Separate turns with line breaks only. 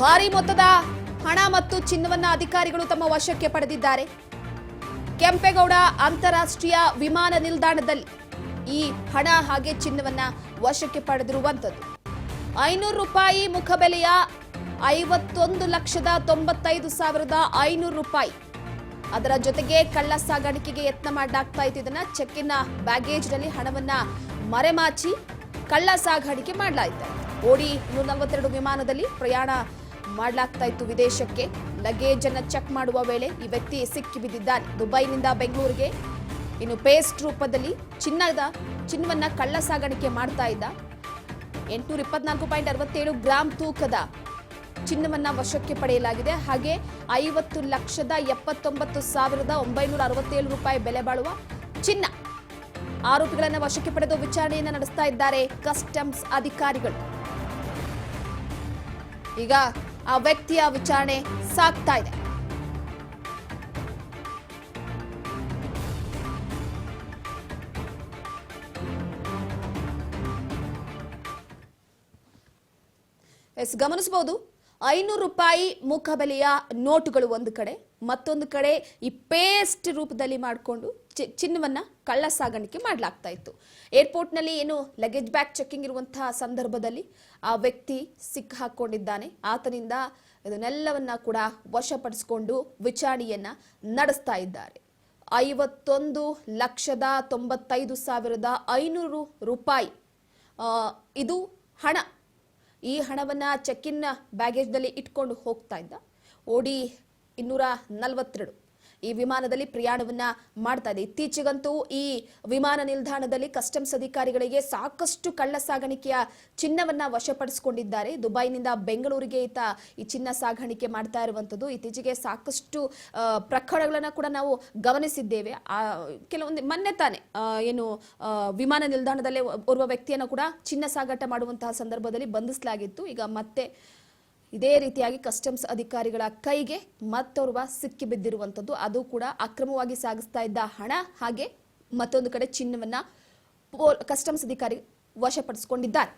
ಭಾರಿ ಮೊತ್ತದ ಹಣ ಮತ್ತು ಚಿನ್ನವನ್ನ ಅಧಿಕಾರಿಗಳು ತಮ್ಮ ವಶಕ್ಕೆ ಪಡೆದಿದ್ದಾರೆ. ಕೆಂಪೇಗೌಡ ಅಂತಾರಾಷ್ಟ್ರೀಯ ವಿಮಾನ ನಿಲ್ದಾಣದಲ್ಲಿ ಈ ಹಣ ಹಾಗೆ ಚಿನ್ನವನ್ನ ವಶಕ್ಕೆ ಪಡೆದಿರುವಂಥದ್ದು. ಐನೂರು ರೂಪಾಯಿ ಮುಖಬೆಲೆಯ ಐವತ್ತೊಂದು ಲಕ್ಷದ ತೊಂಬತ್ತೈದು ಸಾವಿರದ ಐನೂರು ರೂಪಾಯಿ. ಅದರ ಜೊತೆಗೆ ಕಳ್ಳ ಸಾಗಾಣಿಕೆಗೆ ಯತ್ನ ಮಾಡಲಾಗ್ತಾ ಇತ್ತು ಇದನ್ನ ಚೆಕ್ಕಿನ ಬ್ಯಾಗೇಜ್ನಲ್ಲಿ ಹಣವನ್ನ ಮರೆಮಾಚಿ ಕಳ್ಳ ಸಾಗಾಣಿಕೆ ಮಾಡಲಾಯಿತು. ಓಡಿ ನೂರ ನಲವತ್ತೆರಡು ವಿಮಾನದಲ್ಲಿ ಪ್ರಯಾಣ ಮಾಡಲಾಗ್ತಾ ಇತ್ತು ವಿದೇಶಕ್ಕೆ. ಲಗೇಜ್ ಅನ್ನು ಚೆಕ್ ಮಾಡುವ ವೇಳೆ ಈ ವ್ಯಕ್ತಿ ಸಿಕ್ಕಿ ಬಿದ್ದಿದ್ದಾನೆ. ದುಬೈನಿಂದ ಬೆಂಗಳೂರಿಗೆ ಇನ್ನು ಪೇಸ್ಟ್ ರೂಪದಲ್ಲಿ ಚಿನ್ನದ ಚಿನ್ನವನ್ನ ಕಳ್ಳ ಸಾಗಾಣಿಕೆ ಮಾಡ್ತಾ ಇದ್ದ. ಎಂಟುನೂರ ಇಪ್ಪತ್ನಾಲ್ಕು ಪಾಯಿಂಟ್ ಅರವತ್ತೇಳು ಗ್ರಾಂ ತೂಕದ ಚಿನ್ನವನ್ನ ವಶಕ್ಕೆ ಪಡೆಯಲಾಗಿದೆ. ಹಾಗೆ ಐವತ್ತು ಲಕ್ಷದ ಎಪ್ಪತ್ತೊಂಬತ್ತು ಸಾವಿರದ ಒಂಬೈನೂರ ಅರವತ್ತೇಳು ರೂಪಾಯಿ ಬೆಲೆ ಬಾಳುವ ಚಿನ್ನ ಆರೋಪಿಗಳನ್ನು ವಶಕ್ಕೆ ಪಡೆದು ವಿಚಾರಣೆಯನ್ನು ನಡೆಸ್ತಾ ಇದ್ದಾರೆ ಕಸ್ಟಮ್ಸ್ ಅಧಿಕಾರಿಗಳು. ಈಗ ಆ ವ್ಯಕ್ತಿಯ ವಿಚಾರಣೆ ಸಾಗ್ತಾ ಇದೆ. ಎಸ್ ಗಮನಿಸಬಹುದು. ಐನೂರು ರೂಪಾಯಿ ಮುಖಬೆಲೆಯ ನೋಟುಗಳು ಒಂದು ಕಡೆ, ಮತ್ತೊಂದು ಕಡೆ ಈ ಪೇಸ್ಟ್ ರೂಪದಲ್ಲಿ ಮಾಡಿಕೊಂಡು ಚಿನ್ನವನ್ನು ಕಳ್ಳ ಸಾಗಾಣಿಕೆ ಮಾಡಲಾಗ್ತಾ ಇತ್ತು. ಏರ್ಪೋರ್ಟ್ನಲ್ಲಿ ಏನು ಲಗೇಜ್ ಬ್ಯಾಗ್ ಚೆಕ್ಕಿಂಗ್ ಇರುವಂತಹ ಸಂದರ್ಭದಲ್ಲಿ ಆ ವ್ಯಕ್ತಿ ಸಿಕ್ಕ ಹಾಕ್ಕೊಂಡಿದ್ದಾನೆ ಆತನಿಂದ ಇದನ್ನೆಲ್ಲವನ್ನ ಕೂಡ ವಶಪಡಿಸಿಕೊಂಡು ವಿಚಾರಣೆಯನ್ನ ನಡೆಸ್ತಾ ಇದ್ದಾರೆ. ಐವತ್ತೊಂದು ಲಕ್ಷದ ತೊಂಬತ್ತೈದು ಸಾವಿರದ ಐನೂರು ರೂಪಾಯಿ ಇದು ಹಣ. ಈ ಹಣವನ್ನ ಚೆಕ್ಕಿನ್ ಬ್ಯಾಗೇಜ್ನಲ್ಲಿ ಇಟ್ಕೊಂಡು ಹೋಗ್ತಾ ಇದ್ದ. ಓಡಿ ಇನ್ನೂರ ನಲವತ್ತೆರಡು. ಈ ವಿಮಾನದಲ್ಲಿ ಪ್ರಯಾಣವನ್ನ ಮಾಡ್ತಾ ಇದೆ. ಇತ್ತೀಚೆಗಂತೂ ಈ ವಿಮಾನ ನಿಲ್ದಾಣದಲ್ಲಿ ಕಸ್ಟಮ್ಸ್ ಅಧಿಕಾರಿಗಳಿಗೆ ಸಾಕಷ್ಟು ಕಳ್ಳ ಸಾಗಾಣಿಕೆಯ ಚಿನ್ನವನ್ನ ವಶಪಡಿಸಿಕೊಂಡಿದ್ದಾರೆ. ದುಬೈನಿಂದ ಬೆಂಗಳೂರಿಗೆ ಈತ ಈ ಚಿನ್ನ ಸಾಗಾಣಿಕೆ ಮಾಡ್ತಾ ಇರುವಂತದ್ದು ಇತ್ತೀಚೆಗೆ ಸಾಕಷ್ಟು ಪ್ರಕರಣಗಳನ್ನ ಕೂಡ ನಾವು ಗಮನಿಸಿದ್ದೇವೆ. ಕೆಲವೊಂದು ಮೊನ್ನೆ ತಾನೆ ಏನು ವಿಮಾನ ನಿಲ್ದಾಣದಲ್ಲೇ ಓರ್ವ ವ್ಯಕ್ತಿಯನ್ನು ಕೂಡ ಚಿನ್ನ ಸಾಗಾಟ ಮಾಡುವಂತಹ ಸಂದರ್ಭದಲ್ಲಿ ಬಂಧಿಸಲಾಗಿತ್ತು. ಈಗ ಮತ್ತೆ ಇದೇ ರೀತಿಯಾಗಿ ಕಸ್ಟಮ್ಸ್ ಅಧಿಕಾರಿಗಳ ಕೈಗೆ ಮತ್ತೋರ್ವ ಸಿಕ್ಕಿ ಬಿದ್ದಿರುವಂಥದ್ದು ಅದು ಕೂಡ ಅಕ್ರಮವಾಗಿ ಸಾಗಿಸ್ತಾ ಇದ್ದ ಹಣ ಹಾಗೆ ಮತ್ತೊಂದು ಕಡೆ ಚಿನ್ನವನ್ನ ಕಸ್ಟಮ್ಸ್ ಅಧಿಕಾರಿ ವಶಪಡಿಸಿಕೊಂಡಿದ್ದಾರೆ.